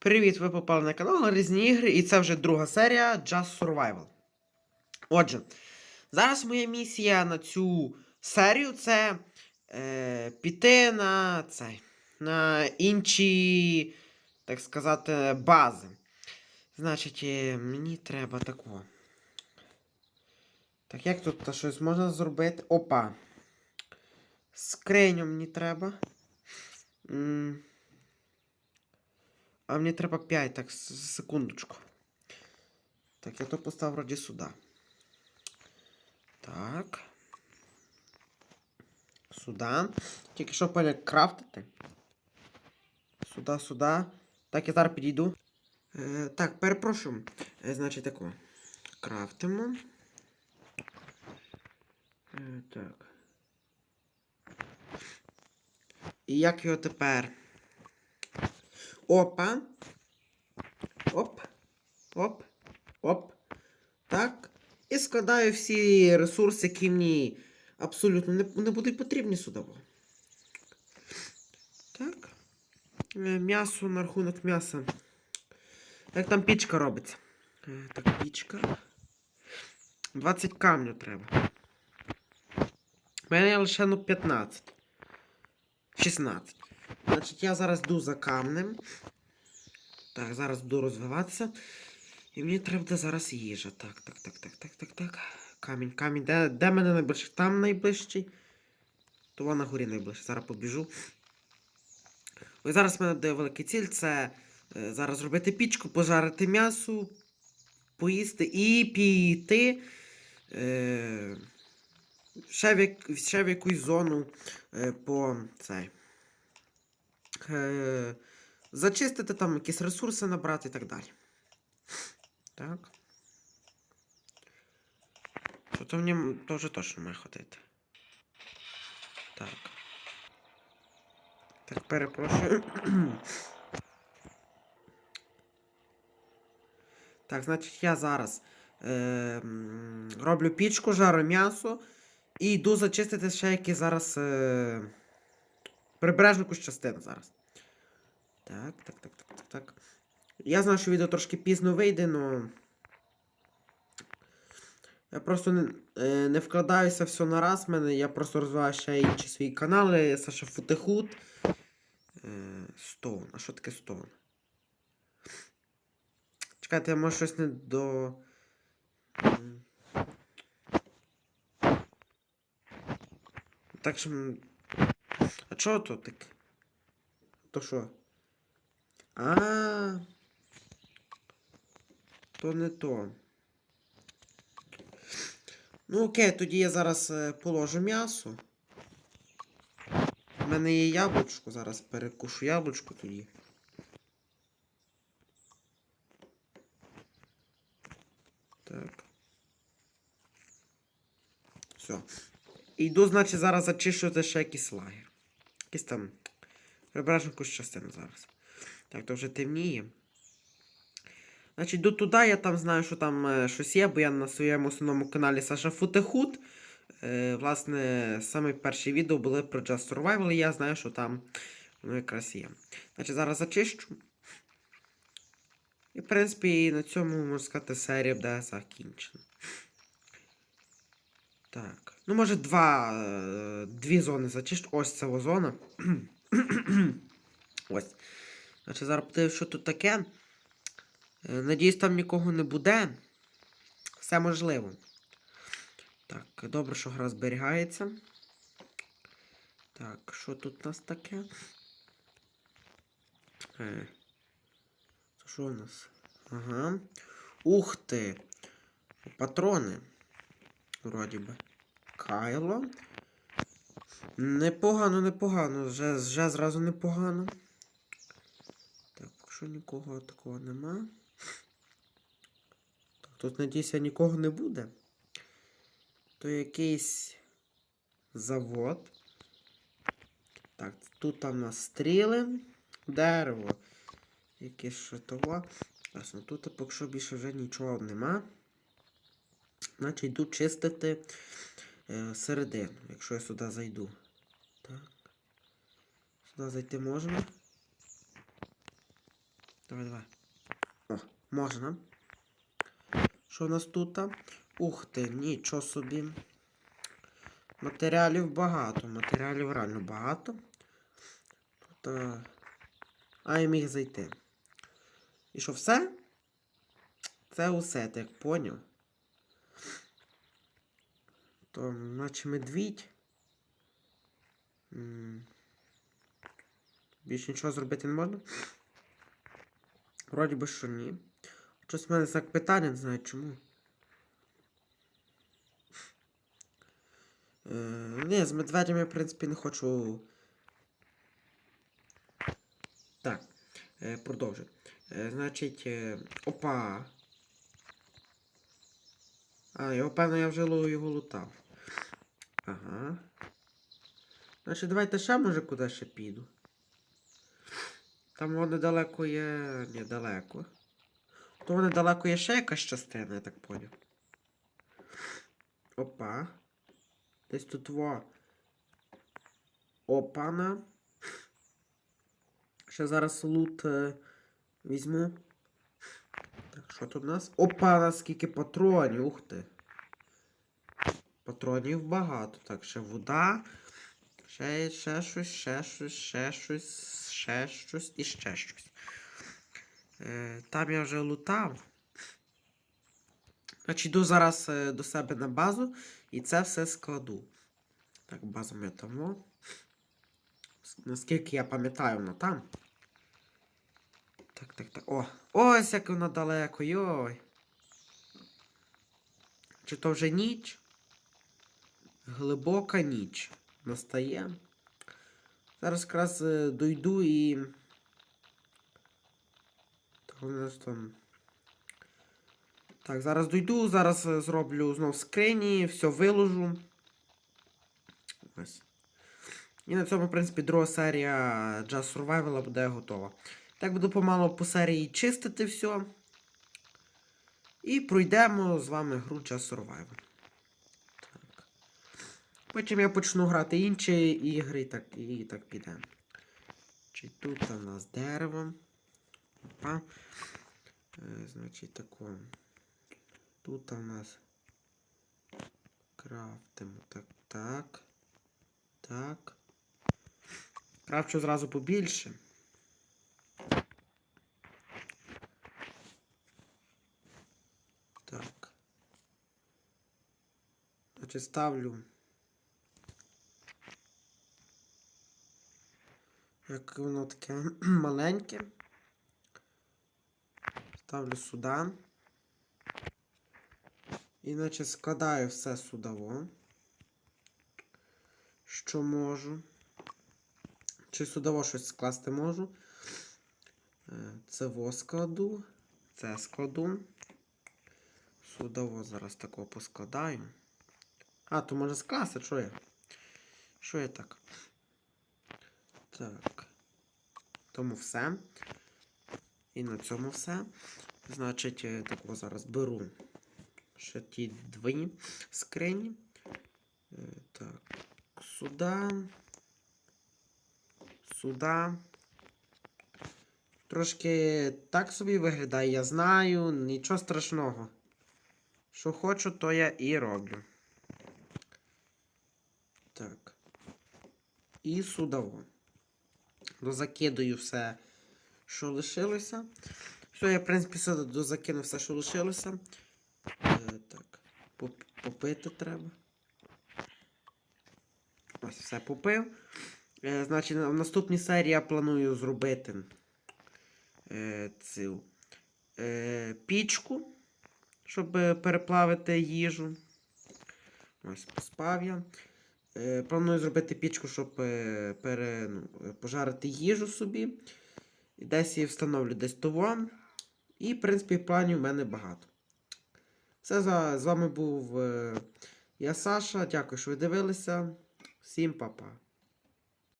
Привіт, ви попали на канал Різні ігри, і це вже друга серія Just Survival. Отже, зараз моя місія на цю серію це е, піти на цей, на інші, так сказати, бази. Значить, е, мені треба такого. Так, як тут та щось можна зробити? Опа. Скриню мені треба. М, а мені треба 5, так, секундочку. Так, я то поставив вроді сюди. Так. Сюди. Тільки що поля крафтити. Сюди, сюди. Так, я зараз підійду. Е, так, перепрошую. Е, значить тако. Крафтимо. Е, так. І як його тепер? Опа. Оп. Оп. Оп. Так. І складаю всі ресурси, які мені абсолютно не, не будуть потрібні сюди. Так. Е, М'ясо на рахунок м'яса. Як там пічка робиться? Е, Так, пічка. 20 камню треба. У мене лише ну 15. 16. Значить, я зараз йду за камнем. Так, зараз буду розвиватися. І мені треба буде зараз їжа. Так, так, так, так, так, так, так. Камінь, камінь. Де, де мене найближчий? Там найближчий. То вона на горі найближче. Зараз побіжу. Ось зараз в мене буде велика ціль. Це е, зараз зробити пічку, пожарити м'ясо, поїсти і піти. Е, ще, в ще в якусь зону е, по цей. Е, зачистити там якісь ресурси набрати і так далі. Так. Що то мені вже точно має ходити. Так. Так, перепрошую. так, значить, я зараз е, роблю пічку, жару м'ясо і йду зачистити ще які зараз е, прибережну частину зараз. Так, так, так, так, так, так. Я знаю, що відео трошки пізно вийде, но. Я просто не, е, не вкладаюся все на раз. в Мене я просто розвиваю ще інші свої канали. Саша Футехут. Е, Стоун. А що таке Стоун? Чекайте, я може щось не до. Так що. А чого то так? То що? А. То не то. Ну окей, тоді я зараз е, положу м'ясо. У мене є яблучко, зараз перекушу яблучко тоді. Так. Все. Йду, значить, зараз зачищувати ще якийсь лагер. Якийсь там. Прибережну якусь частину зараз. Так, то вже темніє. Значить, йду туди, я там знаю, що там е, щось є, бо я на своєму основному каналі Саша Футехут. Е, власне, саме перші відео були про Just Survival, і я знаю, що там воно якраз є. Значить, зараз зачищу. І, в принципі, на цьому, можна сказати, серія буде закінчена. Так. Ну, може, два, е, дві зони зачищу. Ось ця зона. Ось. Значить, зараз подивимось, що тут таке. Е, Надіюсь, там нікого не буде. Все можливо. Так, добре, що гра зберігається. Так, що тут у нас таке? Е, це що у нас? Ага. Ух ти! Патрони. Вроді би. Кайло. Непогано, непогано. Вже, вже зразу непогано. Якщо нікого такого нема. Так, тут, надіюся, нікого не буде. То якийсь завод. Так, тут там у нас стріли, дерево. Якесь що того. Ясно, тут поки що більше вже нічого нема. Значить йду чистити е, середину, якщо я сюди зайду. Так. Сюди зайти можна. Так. Давай, давай. О, можна. Що в нас тут? Ух ти, нічого собі. Матеріалів багато. Матеріалів реально багато. Тут. А, а я міг зайти. І що все? Це усе, ти як поняв. То, наче медвідь. Більше нічого зробити не можна? Вроді би, що ні. Щось в мене так питання, не знаю чому. Е, ні, з медведями, в принципі, не хочу. Так, е, продовжую. Е, значить, е, опа. А, його, певно, я вже його лутав. Ага. Значить, давайте ще, може, куди ще піду. Там воно недалеко є. Ні, далеко. То воно недалеко є ще якась частина, я так поняв. Опа. Десь тут во. Опана. Ще зараз лут е, візьму. Так, що тут у нас? Опа, наскільки патронів, ух ти. Патронів багато. Так, ще вода. Ще, ще щось, ще щось, ще щось, ще щось і ще щось. Е, там я вже лутав. Значить, йду зараз е, до себе на базу і це все складу. Так, базу ми там. Наскільки я пам'ятаю, вона там. Так, так, так. О! Ось як вона далеко, йой. Чи то вже ніч? Глибока ніч настає. Зараз якраз е, дойду і. Так, у нас там. Так, зараз дойду, зараз е, зроблю знов скрині, все виложу. Ось. І на цьому, в принципі, друга серія Just Survival буде готова. Так буду помало по серії чистити все. І пройдемо з вами гру Just Survival. Потім я почну грати інші ігри, так, і так піде. Чи тут у нас дерево. Опа. Е, значить тако. Тут у нас крафтимо. Так, так. Так. Крафчу зразу побільше. Так. Значить, ставлю. Як воно таке маленьке. Ставлю сюди. Іначе складаю все судово. Що можу. Чи судово щось скласти можу. Е, Це во складу. Це складу. Судово зараз такого поскладаю. А, то може скласти, що я? Що я так? Так. Тому все. І на цьому все. Значить, е, тако зараз беру ще ті дві скрині. Е, Так, сюди. Сюди. Трошки так собі виглядає, я знаю, нічого страшного. Що хочу, то я і роблю. Так. І судово. Дозакидую все, що лишилося. Все, я, в принципі, все дозакинув все, що лишилося. Е, так. Попити треба. Ось все попив. Е, значить, в наступній серії я планую зробити е, цю е, пічку, щоб е, переплавити їжу. Ось поспав я. Е, планую зробити пічку, щоб е, пере, ну, пожарити їжу собі. Десь її встановлю десь того. І, в принципі, планів в мене багато. Все, з вами був е, я Саша. Дякую, що ви дивилися. Всім па-па.